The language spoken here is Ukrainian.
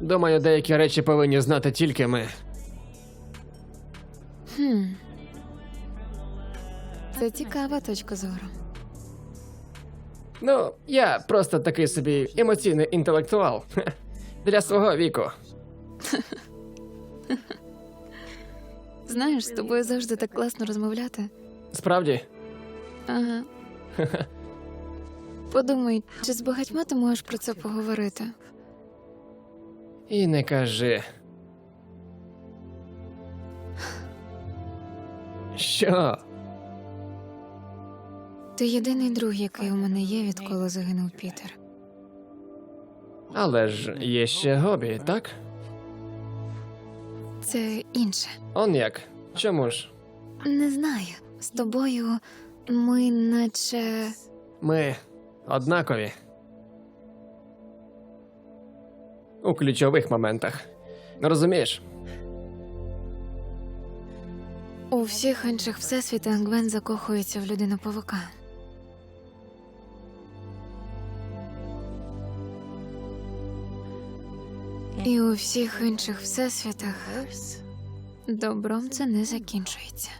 Думаю, деякі речі повинні знати тільки ми. Хм. Це цікава точка зору. Ну, я просто такий собі емоційний інтелектуал. Хе. Для свого віку. Знаєш, з тобою завжди так класно розмовляти. Справді, Ага. Подумай, чи з багатьма ти можеш про це поговорити? І не кажи. Що? Ти єдиний друг, який у мене є, відколи загинув Пітер. Але ж є ще гобі, так? Це інше. Он як? Чому ж? Не знаю. З тобою ми наче. Ми однакові. У ключових моментах. Розумієш? У всіх інших всесвітах Гвен закохується в людину павука. І у всіх інших всесвітах добром це не закінчується.